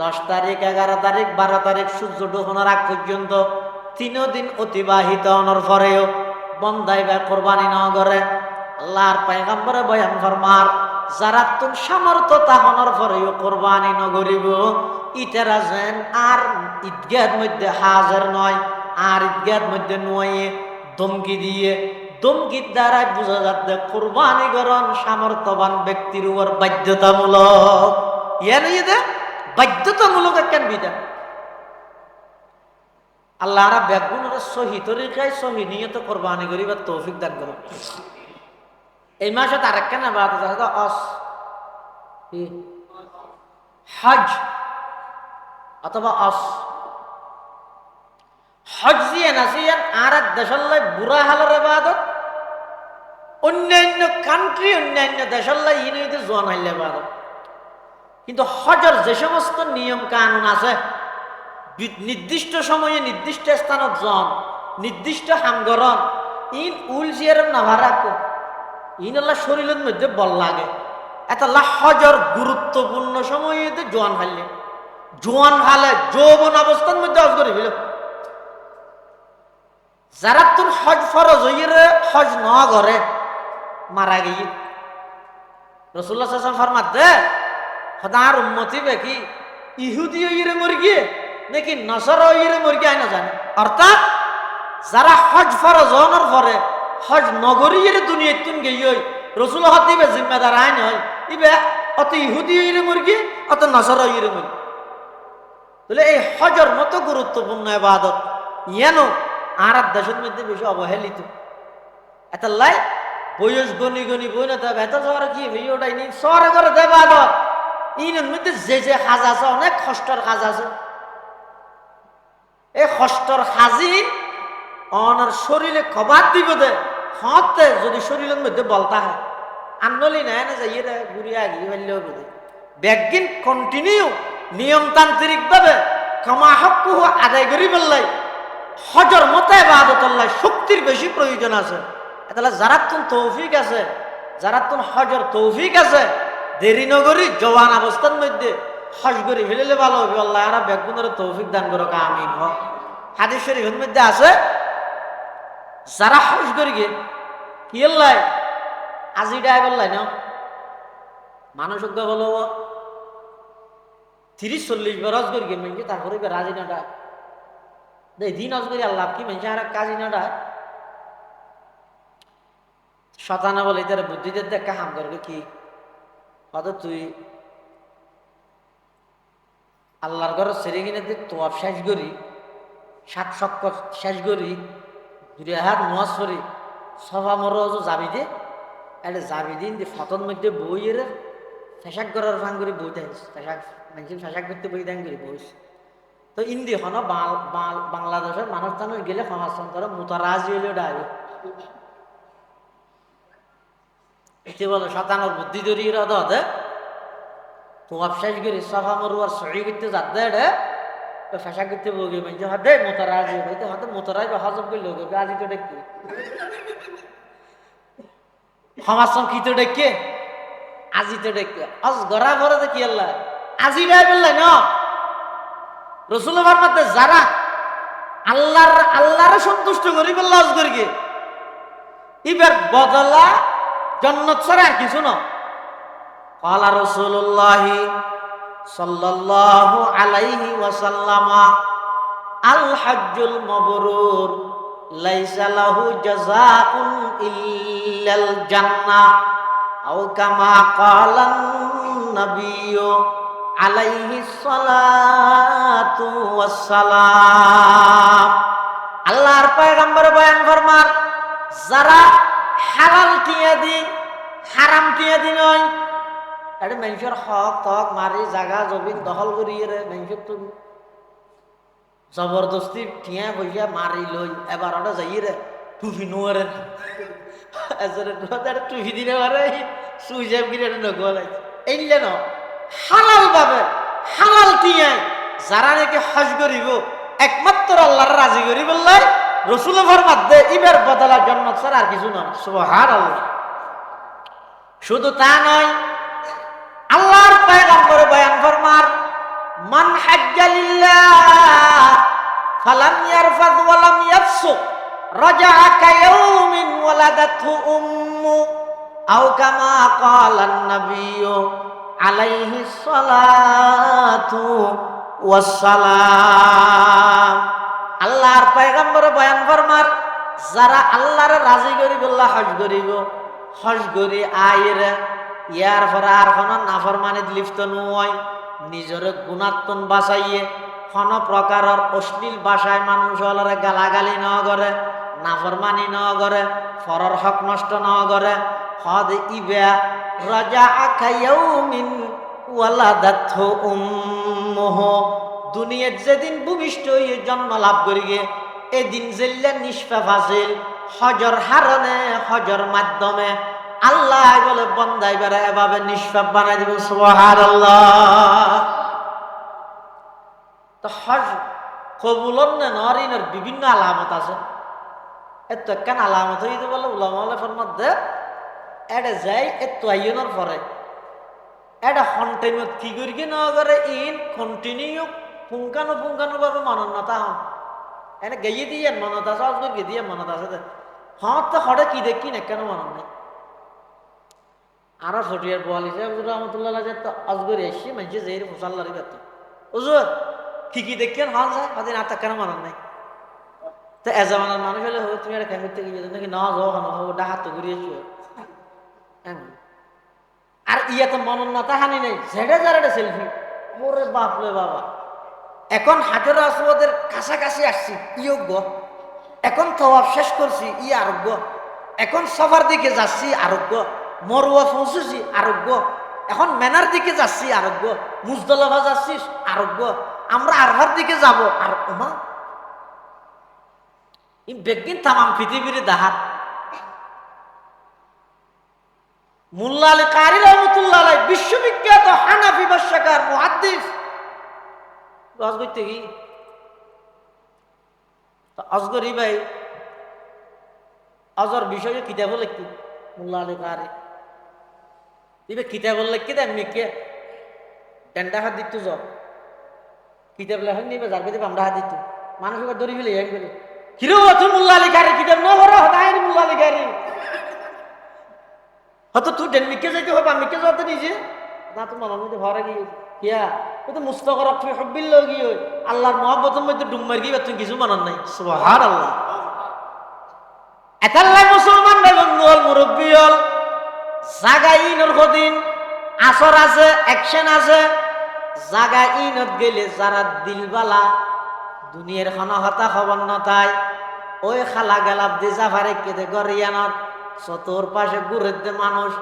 দশ তারিখ, এগারো তারিখ, বারো তারিখ সূর্য ডুবানোর আগ পর্যন্ত তিনও দিন অতিবাহিত হওয়ার পরেও বন্দাই বা কোরবানি ন করে আল্লাহর পয়গম্বরে বয়ান ফরমার, যারা তুম সামর্থ্য তাহনের পরেও কোরবানি ন গরিব ইতারা যেন আর ঈদগাহের মধ্যে হাজার নয়, আর ঈদগাহের মধ্যে নয় ধমকি দিয়ে, ধমকির দ্বারাই বোঝা যাচ্ছে কোরবানি গরণ সামর্থ্যবান ব্যক্তির উপর বাধ্যতামূলক। ইয়ে নয় দে বাধ্যতামূলক কেন বিধান। আল্লাহ আরা ব্যাগুনের সহি তরিকায় সহি নিয়ত কোরবানি করিবার তৌফিক দান করো এই মাসে তার কেন বাদ আছে অস? হজ অথবা অস। হজ দিয়ে নাসিয়ান আর এক দেশাল্লাই বুড়া হালের এবাদত অন্যান্য কান্ট্রি অন্যান্য দেশাল্লাই ইনিতে জোয়ান হাইলে এবাদত কিন্তু হজর যে সমস্ত নিয়ম কানুন আছে নির্দিষ্ট সময়ে নির্দিষ্ট স্থানত জন নির্দিষ্ট হামগরণ ইন উল জিয়ার নাভারাক ইন আল্লাহ শরীরের মধ্যে বল লাগে। আল্লাহ হজর গুরুত্বপূর্ণ সময়ে জোয়ান হাইলে জোয়ান হালে যৌবন অবস্থার মধ্যে হজ করে ফেল। যারা তোর হজ ফরজ হইয়ে হজ ন করে, মারা গিয়ে। রসুল্লাহ ফরমাত দে সদার উন্মতি বেকি ইহুদি ইরে মুরগি নাকি নসর ইরে মুরগি আই না জানে অর্থাৎ যারা হজ ফরজ হওয়ার পরে হজ নগরী ইরে দুনিয়া তুন গেই রসুল হতিবে জিম্মেদার আইন হয় ইবে অত ইহুদি ইরে মুরগি অত নসর ইরে মুরগি তাহলে এই হজর মতো গুরুত্বপূর্ণ এবাদত, ইয়ানো আর দেশের মধ্যে বেশি অবহেলিত লাই, বয়স গনি গনি বই না তবে এত শহরে কি হই ওটাই নি শহরে করে দেবাদত ইনের মধ্যে যে যে কাজ আছে অনেক কষ্টর কাজ আছে এই কষ্টর কাজই অনার শরীরে কবাদ দিব দে হতে যদি শরীরের মধ্যে বলতা হয় আন্দোলন নাই না যাইয়ে রে ঘুরিয়ে আগিয়ে ফেললেও বোধ ব্যাগিন কন্টিনিউ নিয়মতান্ত্রিক ভাবে ক্ষমা হকুহ আদায় করি ফেললাই হজর মতো এবাদতল্লাই শক্তির বেশি প্রয়োজন আছে। তাহলে যারা তৌফিক আছে যারা হজর তৌফিক আছে দেরি নগরী জওয়ান অবস্থার মধ্যে হজ করে ফেলেলে ভালো হবে। আল্লাহ আর বেগুনের তৌফিক দান করো আমিন। হ। হাদিস শরীফের মধ্যে আছে, যারা হজ করি গে কি আল্লাহ? আজি ডাই বললাই না মানুষ বলো তিরিশ, চল্লিশ বার হজ করি গে মেনকে তারপরে রাজি না দেই, দিন হজ করি আল্লাহ কি? মেনছে আর কাজি না ডাক। শতানা বলে তার বুদ্ধিদের দেখা হাম করবে কি? কত তুই আল্লাহর ঘর সেরে কিনে তুই তোয়াব শেষ করি সাত সক্ক শেষ করি দুই হাত নোয়াজ করি, সভা মর যাবি দে এটা যাবি দিন দি ফতন মধ্যে বই এর ফেসাক করার ফাং করে বই দেন, ফেসাক মানুষ ফেসাক করতে বই দেন করে বইস তো ইন্দি হন বাংলাদেশের মানুষ টানো গেলে সমাজতন্ত্র মুতারাজি হইলেও ডাইবে এতে বলো শতানোর বুদ্ধি ধরিয়ে রদ হতে তো অবশেষ করে সফা মরুয়ার সহি করতে যাতে রে ফেসা করতে বগে মানে হতে মোতারাজ হইতে হতে মোতারাজ হজম করলে হবে আজি তো দেখি সমাজ কি তো ডেকে আজি তো ডেকে আজ গড়া ভরে দেখি আল্লাহ? আজি রায় বললাই না? রসুল মতে যারা আল্লাহর আল্লাহর সন্তুষ্ট করি বললা আজ করি এবার বদলা জন্নত ছাড়া কিছু না। কালা রসুল্লাহ সাল্লাল্লাহু আলাইহি ওয়াসাল্লামা, আল হাজ্জুল মাবরুর, লাইসা লাহু জাযাউন ইল্লাল জান্নাহ, আও কামা ক্বালান নাবিয়্যু আলাইহি সালাতু ওয়াসসালাম। আল্লাহর পয়গম্বর বয়ান ফরমার, যারা হালাল টিয়া দি, হারাম টিয়া দি নয়। এটা মানুষের হক তক মারি, জাগা, জমিন দখল করি রে মানুষের তো। জবরদস্তি ঠিয়া বইয়া মারি লই এবার ওটা যাই রে টুফি নোয়ারে টুফি দিনে পারে সুইজাব গিরে নগলাই এই যেন হালাল ভাবে, হালাল টিয়ায়, যারা নাকি হজ করিব, একমাত্র আল্লাহর রাজি করি বললাই রসুল ফরমাত ইবের বদলা জন্ম ছাড়া আর কিছু নয়। সুবহান আল্লাহ শুধু তা নয়, আল্লাহর পয়গম্বর বয়ান ফরমার, মান হাজ্জালিল্লাহ ফালাম ইয়ারফাদ ওয়ালাম ইয়াফসুক, রাজাআ কায়াউমিন ওয়ালাদাতহু উম্মু, আও কামা ক্বালা an-নাবিয়্যু আলাইহি সালাতু ওয়াসসালাম আল্লাহর পয়গম্বর বয়ান ফরমার, যারা আল্লাহর রাজি করিব আল্লাহ হজ করিব, হজ করি আইর, ইয়ার পরে আর কোনো নাফরমানিত লিপ্ত নয়, নিজের গুণাত্মন বাঁচাইয়ে কোনো প্রকারের অশ্লীল ভাষায় মানুষ হলরে গালাগালি ন করে, নাফরমানি ন করে, ফরর হক নষ্ট ন করে, হদ ইবা রাজা আখাইয়াউমিন ওয়ালাদাতহু উম্মুহু। দুনিয়ার যেদিন ভূমিষ্ঠ হয়ে জন্ম লাভ করি গে এদিন জেল্লা নিষ্পা ফাজিল, হজর হারণে হজর মাধ্যমে। আল্লাহ বলে বন্দাই বেড়া এভাবে নিষ্পাপ বানাই দিব সুবহান তো হজ কবুলন নরিনের বিভিন্ন আলামত আছে। এত একখান আলামত হইতে বলে উলামালে ফরমাত দে এটা যাই, এত আইনের পরে। এটা কন্টিনিউ কি করি না করে ইন কন্টিনিউ পুঙ্খানু পুঙ্খানু ভাবে মনন্নতা হন। এনে গেয়ে দিয়ে মনত আছে আজকে গিয়ে দিয়ে মনত আছে হ্যাঁ তো হঠাৎ কি দেখি না, কেন মনত নেই? আরও ফটিয়ার বল হিসেবে হুজুর রহমতুল্লাহ যে তো অজগর এসে মানুষে যে মুসাল্লারি করত হুজুর, কি কি দেখেন হন যায় তাদের আর কেন মনত নেই? তো এ জামানার মানুষ হলে হবে তুমি একটা ক্যামের থেকে গিয়ে নাকি না যাও কেন হব ডাহাত তো ঘুরিয়েছো এমন। আর ইয়া তো মনন্নতা হানি নেই। ঝেড়ে যারে সেলফি। ওরে বাপরে বাবা। এখন হাজার আসবাদের কাছাকাছি আসছি ইয়োগ্য এখন তওয়াব শেষ করছি, ই আরোগ্য। এখন সবার দিকে যাচ্ছি, আরোগ্য। মরুয়া পৌঁছেছি, আরোগ্য। এখন মেনার দিকে যাচ্ছি, আরোগ্য। মুজদলাভা যাচ্ছি, আরোগ্য। আমরা আরভার দিকে যাব, আর ওমা বেগিন তামাম পৃথিবীর দাহাত। মুল্লা আলী কারি রহমতুল্লাহ বিশ্ববিখ্যাত হানাফি ভাষ্যকার মুহাদ্দিস। গজ করতে কি অজগরি ভাই অজর বিষয়ে কিতাব লিখতি, মুল্লা কারি দিবে কিতাব লিখি দে মিকে টেন্ডা হাত দিত জ কিতাব লেখন নিবে যার দিবে আমরা হাত দিত। মানুষ ধরি ফেলে ইয়াং করে। হিরো তুই মুল্লা আলী কারি কিতাব ন বড় হতাই মুল্লা আলী কারি তুই ডেন মিকে যাইতে হবে মিকে নিজে? না তো মনের মধ্যে ভরে গিয়ে কিয়া ও তো মুস্তকর তুমি হব্বিল গিয়ে আল্লাহর মহব্বতের মধ্যে ডুম মার গিয়ে তুমি কিছু মানার নাই। সুবহান আল্লাহ এতাল্লাই মুসলমান ভাই বন্ধু হল মুরব্বী হল জাগা ইনর কদিন আসর আছে অ্যাকশন আছে। জাগা ইনত গেলে যারা দিলবালা, দুনিয়ার খানা হতা খবর নতাই ওই খালা গেলাপ দি জাফারে কেদে গরিয়ানত চতুর পাশে ঘুরে দে মানুষ,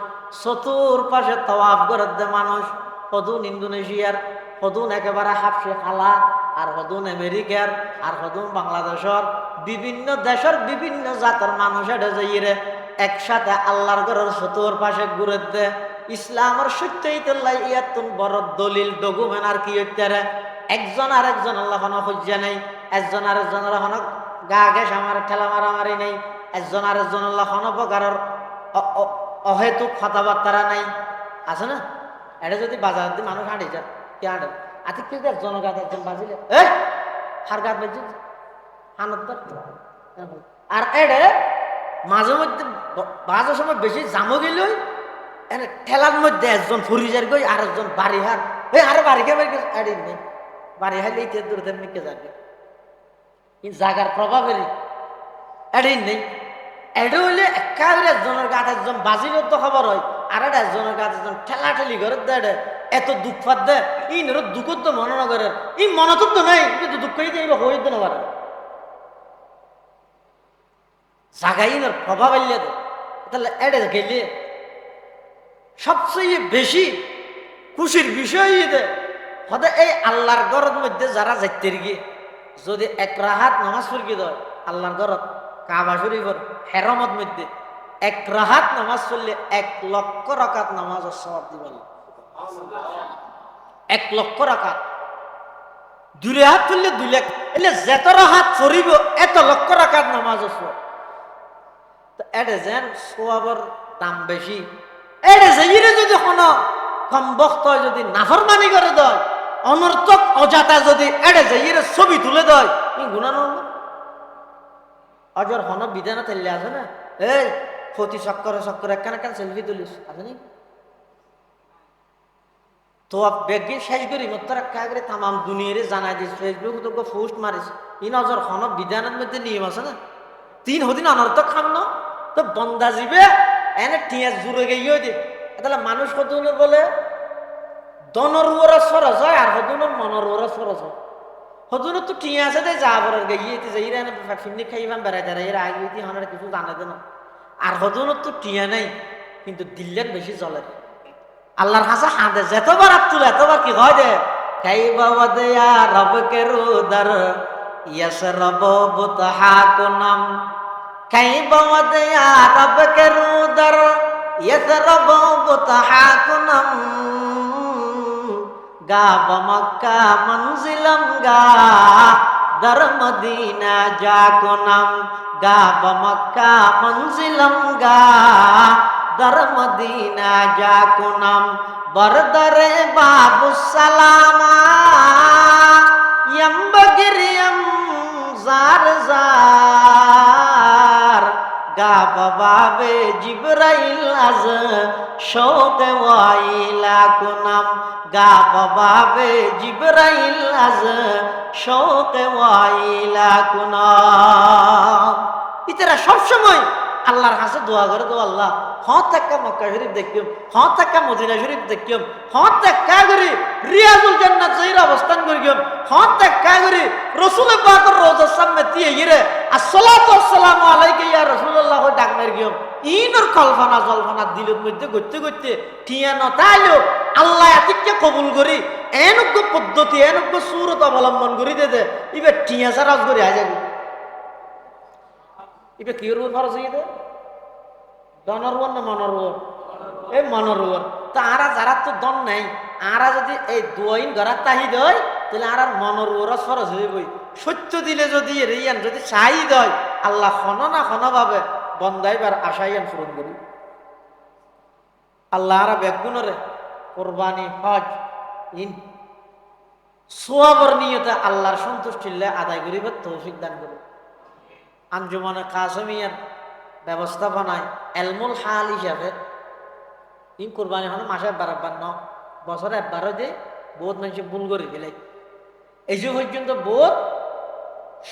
চতুর পাশে তওয়াফ করে দে মানুষ। সদুন ইন্দোনেশিয়ার সদুন একেবারে হাফসে খালা আর সদুন আমেরিকার, আর সদুন বাংলাদেশর বিভিন্ন দেশের বিভিন্ন জাতের মানুষ এটা যাইরে একসাথে আল্লাহর ঘরের চতুর পাশে ঘুরে দে। ইসলামের সত্যই তোল্লাই ইয়াতুন বড় দলিল ডকুমেন্ট আর কি হইতারে একজন আর একজন আল্লাহ কোনো খুঁজা নেই, একজন আর একজনের কোনো গা গেস আমার, ঠেলা মারামারি নেই, একজন আর একজন আল্লাহ কোনো প্রকারের অহেতুক কথাবার্তা নাই। আছে না? এটা যদি বাজার দিয়ে মানুষ হাঁটে যান কে হাঁটে? আতি কেউ একজন গাত একজন বাজিলে। এ হার গাত বাজি হানত আর এডে মাঝে মধ্যে বাজার সময় বেশি জামো গেল এনে ঠেলার মধ্যে একজন ফরিজার গই আর একজন বাড়ি হার এই, আরে বাড়ি কে বাড়ি এডি নেই বাড়ি হাইলে এই দূর মিকে যাবে। কিন্তু জাগার প্রভাবেরই এটাই নেই এটা হইলে একেবারে একজনের গাছ একজন বাজিলেও তো খবর হয়। আর এটা একজনের গাছ একজন ঠেলা ঠেলি করে দেয় এত দুঃখ ফাত দে। ই নের দুঃখ তো মনে না করে ই মনত তো নাই, কিন্তু দুঃখ হইতে এইবার হইতে না পারে জাগাই নের প্রভাব দে। তাহলে এটা গেলে সবচেয়ে বেশি খুশির বিষয় দে। হতে এই আল্লাহর ঘরের মধ্যে যারা যাইতে গিয়ে যদি এক রাহাত নামাজ পড়ি দেয়, আল্লাহর ঘরত কাবা শরীফর হেরমত মধ্যে এক রাহাত নামাজ পড়লে এক লক্ষ রাকাত নামাজ সব দিবেন এক লক্ষ রাকাত। দুই হাত তুললে দুই লাখ। এলে যেত হাত পড়িব এত লক্ষ রাকাত নামাজ সব এটা যেন সোয়াবর দাম বেশি। এটা যেইরে যদি কোনো কম বক্ত যদি নাফরমানি করে দেয়, অনর্থক অজাতা যদি এড়ে যাইয়ের ছবি তুলে দেয় গুণানো অজর হন বিধান তেলে আছে না? এই ক্ষতি চক্করে চক্করে একখান একখান সেলফি তুলিস? আছে নি? তো বেগে শেষ করি মত্তর একা করে, তামাম দুনিয়ারে জানাই দিস ফেসবুক তো পোস্ট মারিস। ই নজর হন, বিধানের মধ্যে নিয়ম আছে না? তিন হদিন অনর্থক খাম না? তো বন্দা জীবে, এনে টিয়া জুড়ে গিয়ে দে তাহলে মানুষ কত বলে? দনর ওরা সরস হয় আর হদুনের মনর ওরা সরস হয়। হদুনের তো টিয়া আছে দে, যা বরার গাইয়ে যাই, ইরা ফিমনি খাইবাম বেড়াইতে এরা আগে হনার কিছু জানে দেন আর হদুনের তো টিয়া নাই, কিন্তু দিল্লের বেশি চলে আল্লাহর হাসা হাঁদে, যেতবার আপ তুলে, এতবার কি হয় দে খাইবা ওয়াদিয়া রবকে রুদার, ইয়াস রব বুতহা কুনাম। খাইবা ওয়াদিয়া রবকে রুদার, ইয়াস রব বুতহা কুনাম। গা বমক্কা মঞ্জিলম গা در مدینہ جا کنم گا بمکہ منزلم گا در مدینہ جا کنم بردر باب السلام یم بگریم زار زار গা বাবে জিবরাইল আজ শোক ওয়াইলা কুনাম গা বাবে জিবরাইল আজ শোক ওয়াইলা কুনাম ইতারা সবসময় আল্লাহর কাছে দোয়া করে দো আল্লাহ হ্যাঁ থাকা মক্কা শরীফ দেখিম হ্যাঁ থাকা মদিনা শরীফ দেখিম হ্যাঁ থাকা করে রিয়াজুল জান্নাত জহির অবস্থান করিম থাকা করে রসুল পাকের রোজার সামনে দিয়ে আসসালাতু আসসালামু আলাইকা ইয়া রাসূলুল্লাহ ডাক মের গিয়ম ইনর কল্পনা জল্পনা দিলের মধ্যে গড়তে গড়তে ঠিয়া নতাইলো আল্লাহ এতিককে কবুল করি এনজ্ঞ পদ্ধতি এনজ্ঞ সুরত অবলম্বন করি দে দে ইবে টিয়া সারাজ করে আয় যাবি। কি রুর ফরজ হয়ে দে? দনরুয়ার না মনরুয়ার এই মনরুয়ার তো আরা যারা তো দন নাই, আরা যদি এই দুয়াইন গড়ার তাহি দেয় তাহলে আর মনরুয়ার ফরজ হয়ে বই সত্য দিলে যদি রিয়ান, যদি চাই দেয় আল্লাহ খন না খন ভাবে বন্দাইবার আশাইয়ান পূরণ করি। আল্লাহ আরা বেগুনরে কোরবানি, হজ ইন সোয়াবর নিয়তে আল্লাহর সন্তুষ্টিল্লে আদায় করিবার তৌফিক দান করি। আঞ্জুমানে কাসমিয়ার ব্যবস্থাপনায় এলমুল হাল হিসাবে। ইন কোরবানি হলে মাসে একবার একবার ন বছরে একবারও যে বহুত মানুষ ভুল করে ফেলে। এই যে পর্যন্ত বহুত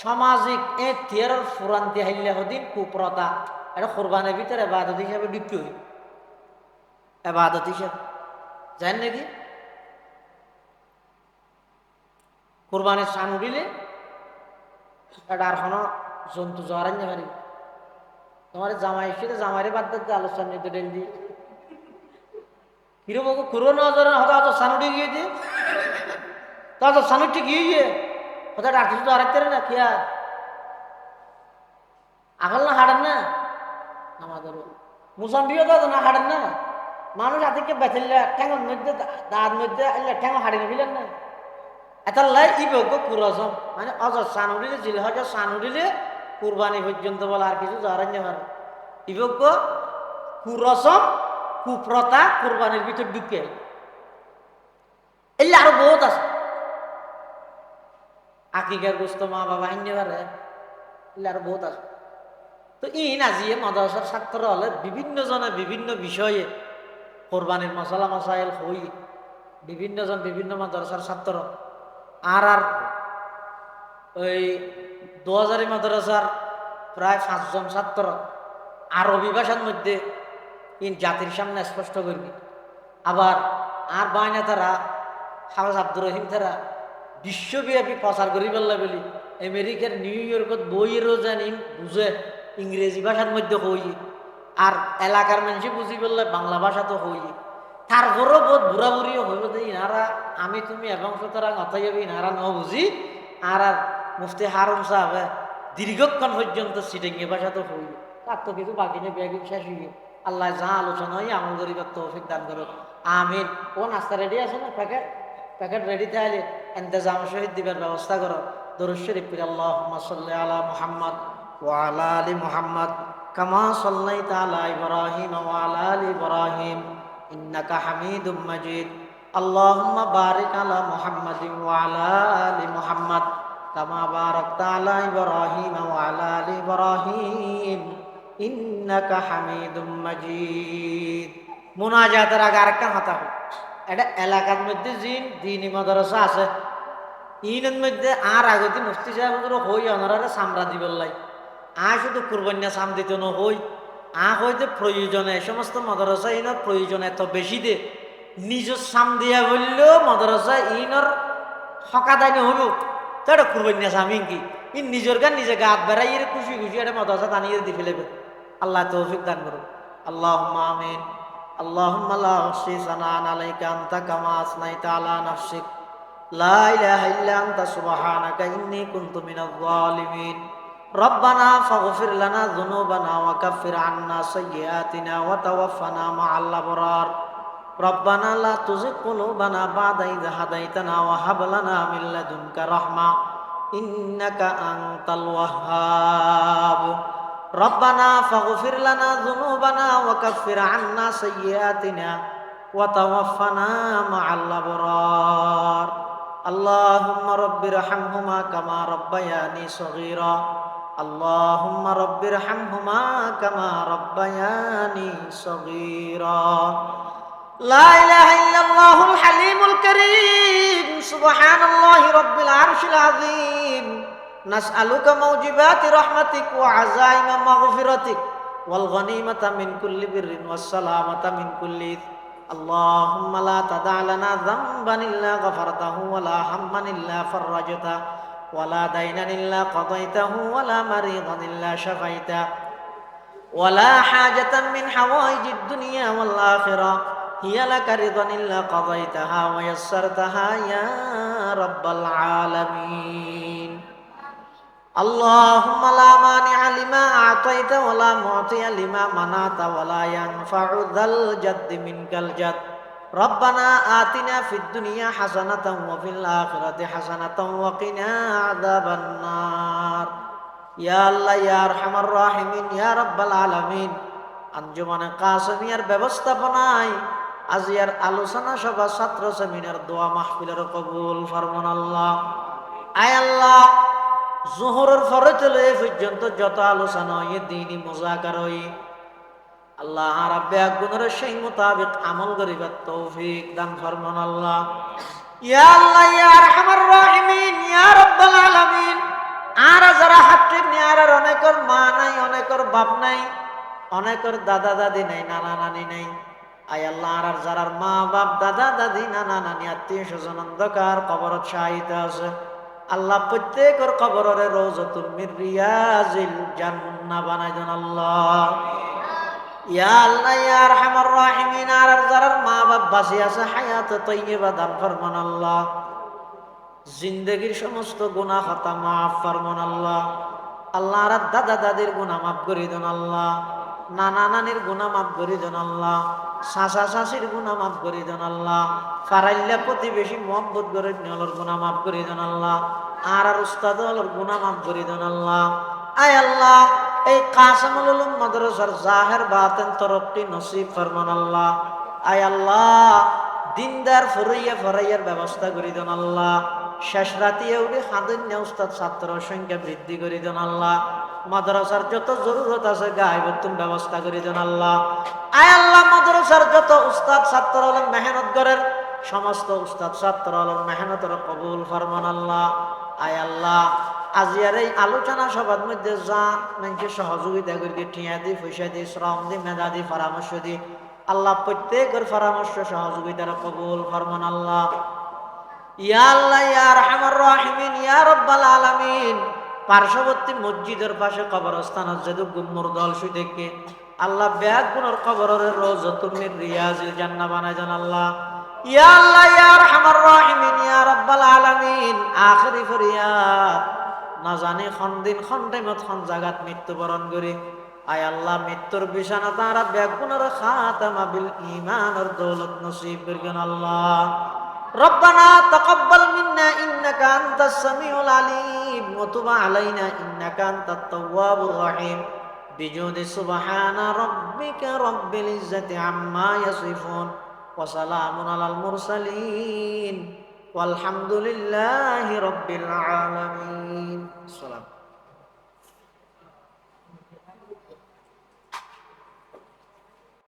সামাজিক এ তিয়ারের ফুরান্তি হাইলে হদিন কুপ্রতা। এটা কোরবানের ভিতরে এবাদত হিসাবে বিক্রি হই। এবাদত হিসাবে। জানেন নাকি? কোরবানির সান উঠিলে এটা আর কোনো জন্তু জহারান যাবারি তোমার জামাই এসে জামাইরে বাদ দিতে আলোচনা নিতে ডেল দিয়ে কিরো বাবু কুরো নজর হতো আজ সানুটি গিয়ে দিয়ে তো আজ সানুটি গিয়ে গিয়ে হতো ডাক্তার তো আরেকতে না? কিয়া আগল না হাড়েন না? আমাদের মুসাম্বিও তো না হাড়েন না। মানুষ আদিকে বেথিলে ঠ্যাঙের মধ্যে দাঁত মধ্যে ঠ্যাঙ হাড়ি নিলেন না এটা লাই ইবজ্ঞ কুরসম মানে অজ সানুডিলে জিল হজ সানুডিলে কুরবানি পর্যন্ত বলে আর কিছু জারান্য পারে ইবজ্ঞ কুরসম কুপ্রতা কুরবানির ভিতর ঢুকে। এলে আরও বহুত আছে। আকিকার গোস্ত মা বাবা আইনে পারে আরও বহুত আছে। তো ই নাজিয়ে মাদ্রাসার ছাত্র হলে বিভিন্ন জনে বিভিন্ন বিষয়ে কোরবানির মশলা মশাইল হই, বিভিন্ন জন বিভিন্ন মাদ্রাসার ছাত্র। আর আর ওই দু হাজারি মাদ্রাসার প্রায় পাঁচজন ছাত্র আরবি ভাষার মধ্যে ইন জাতির সামনে স্পষ্ট করবি। আবার আর বায়না তারা হাফাজ আব্দুর রহিম তারা বিশ্বব্যাপী প্রচার করি পেলা বলি, আমেরিকার নিউ ইয়র্কত বইয়েরও ইন বুঝে ইংরেজি ভাষার মধ্যে হই। আর এলাকার মানুষই বুঝি বললে বাংলা ভাষা তো হই। তারপরও বোধ বুড়া বুড়িও হইব যে ইনারা, আমি তুমি এবং সুতরাং অতএব ইনারা ন বুঝি, আর আর মুফতি হারুন সাহেব দীর্ঘক্ষণ পর্যন্ত সিটিংয়ে ভাষা তো হইল তার তো কিছু বাকি নেই ব্যাগ শেষ হইল আল্লাহ যা আলোচনা হয় আমল করিবার তৌফিক দান করো আমিন। ও নাস্তা রেডি আছে না? প্যাকেট প্যাকেট রেডি তাহলে এন্তেজাম সহিত দিবার ব্যবস্থা করো দরুদ শরীফ পড়ে আল্লাহুম্মা সাল্লি আলা মুহাম্মদ ওয়া আলা আলি মুহাম্মদ কামা সাল্লাইতা আলা ইব্রাহিম ওয়া আলা আলি ইব্রাহিম ইন্নাকা হামিদুম মাজিদ اللهم بارك على محمد وعلى آل محمد كما باركت على إبراهيم وعلى آل إبراهيم إنك حميد مجيد মুনাজাতের আগে আরেকটা মাথা হোক এটা এলাকার মধ্যে জিন, দিনী মাদ্রাসা আছে। ইনের মধ্যে আর আগতে মুফতি সাহেব হই অনারে সামরা দিবল্লাই আ শুধু কুরবান্যা সাম দিত হই। আ হইতে প্রয়োজনে সমস্ত মাদ্রাসা ইনের প্রয়োজন এত বেশি দে। নিজের সাম দিয়া বললেও মাদ্রাসা ইনর হকাদানি হইব। তো এটা কুরবান্যা সামিন কি? ই নিজের গান নিজে গাত বেড়াই এর খুশি খুশি এটা মাদ্রাসা টানিয়ে দি ফেলেবে আল্লাহ তৌফিক দান করুন আল্লাহ আমিন। اللهم لا أحصي ثناء عليك أنت كما أثنيت على نفسك لا إله إلا أنت سبحانك إني كنت من الظالمين ربنا فاغفر لنا ذنوبنا وكفر عنا سيئاتنا وتوفنا مع الأبرار ربنا لا تزغ قلوبنا بعد إذ هديتنا وهب لنا من لدنك رحمة إنك أنت الوهاب ربنا فاغفر لنا ذنوبنا وكفر عنا سيئاتنا وتوفنا مع الأبرار اللهم رب ارحمهما كما ربياني صغيرا اللهم رب ارحمهما كما ربياني صغيرا لا إله إلا الله الحليم الكريم سبحان الله رب العرش العظيم نسألك موجبات رحمتك وعزائم مغفرتك والغنيمة من كل بر والسلامة من كل إثم اللهم لا تدع لنا ذنبا إلا غفرته ولا هما إلا فرجته ولا دينا إلا قضيته ولا مريضا إلا شفيته ولا حاجة من حوائج الدنيا والآخرة هي لك رضا إلا قضيتها ويسرتها يا رب العالمين اللهم لا مانع لما أعطيت ولا معطي لما منعت ولا ينفع ذا الجد منك الجد ربنا آتنا في الدنيا حسنة وفي الآخرة حسنة وقنا عذاب النار يا الله يا أرحم الراحمين يا رب العالمين আঞ্জুমানে কাসমিয়ার ব্যবস্থাপনায় আজিয়ার আলোচনা সভা ছাত্র সেমিনার দোয়া মাহফিলের কবুল ফরমান আল্লাহ আয় আল্লাহ জোহরের ফরে চলে এ পর্যন্ত যত আলোচনা হয়, দিনই মোজাকার হয়। আল্লাহ রাব্বে আগুনের সেই মোতাবেক আমল করিবার তৌফিক দান ফরমান আল্লাহ। ইয়া আল্লাহ, ইয়া আরহামার রাহিমিন, ইয়া রাব্বাল আলামিন। আর যারা হাতে নিয়ার অনেকর মা নাই, অনেকর বাপ নাই, অনেকর দাদা দাদি নাই, নানা নানি নাই। আয় আল্লাহ, আর যারার মা বাপ, দাদা দাদি, নানা নানি, আত্মীয় স্বজন অন্ধকার কবরত শাহিত আছে। আল্লাহ প্রত্যেকের কবরের রোজতুল মির রিয়াজিল জান্নাহ বানাই দেন আল্লাহ। আল্লাহ, ইয়া মা বাপ আছে জিন্দগির সমস্ত গুনাহ হতা মাফ ফরমান আল্লাহ। আল্লাহ আর দাদা দাদির গুনাহ মাফ করে দেন আল্লাহ। নানা নানির গুনাহ মাফ করে দেন আল্লাহ। শাশা শাশির গুনাহ মাফ করে দেন আল্লাহ। ফারাইল্লা প্রতিবেশী মোহাম্মদ করে নিয়লর গুনাহ মাফ করে দেন আল্লাহ। আর আর উস্তাদ হলর গুনাহ মাফ করে দেন আল্লাহ। আয় আল্লাহ, এই কাসমুল উলুম মাদ্রাসার জাহের বাতেন তরফটি নসিব ফরমান আল্লাহ। আয় আল্লাহ, দিনদার ফরাইয়া ফরাইয়ার ব্যবস্থা করে দেন আল্লাহ। শেষ রাতিয়ে উঠে হাদিন্য উস্তাদ ছাত্র সংখ্যা বৃদ্ধি করে দেন আল্লাহ। মাদ্রাসার যত জরুরত আছে গায়বতুন ব্যবস্থা করে দেন আল্লাহ। আয় আল্লাহ, মাদ্রাসার যত উস্তাদ ছাত্র হলেন মেহনত করেন। সমস্ত উস্তাদ ছাত্র হলেন মেহনতের কবুল ফরমান আল্লাহ। আয় আল্লাহ আজিয়ার এই আলোচনা সভার মধ্যে যা মানুষের সহযোগিতা করি ঠিয়া দি, পয়সা দি, শ্রম দি, মেধা দি, পরামর্শ দি, আল্লাহ প্রত্যেকের পরামর্শ, সহযোগিতার কবুল ফরমান আল্লাহ। ইয়া আল্লাহ, ইয়া রহমান রাহিমিন, ইয়া রব্বাল আলামিন। পার্শ্ববর্তী মসজিদের পাশে কবরস্থান আছে গুম্মুর দল সুদেকে আল্লাহ ব্যাগ গুণর কবরের রোজ তুমি রিয়াজিল জান্না বানায় জান আল্লাহ। ইয়া আল্লাহ, ইয়া রহমান রহিমিন, ইয়া রাব্বাল আলামিন, আখরি ফরিয়াদ। না জানি খন দিন খন টাইমত খন জাগাত মৃত্যুবরণ করে। আই আল্লাহ, মৃত্যুর বিছানা তারা ব্যাগুণর খাতামা বিল ইমানর দৌলত নসিব করবেন আল্লাহ। রব্বানা তকব্বাল মিন্না ইন্নাকা আনতাস সামিউল আলিম। العليم وتب علينا إنك أنت التواب الرحيم بجود سبحان ربك رب العزة عما يصفون وسلام على المرسلين والحمد لله رب العالمين السلام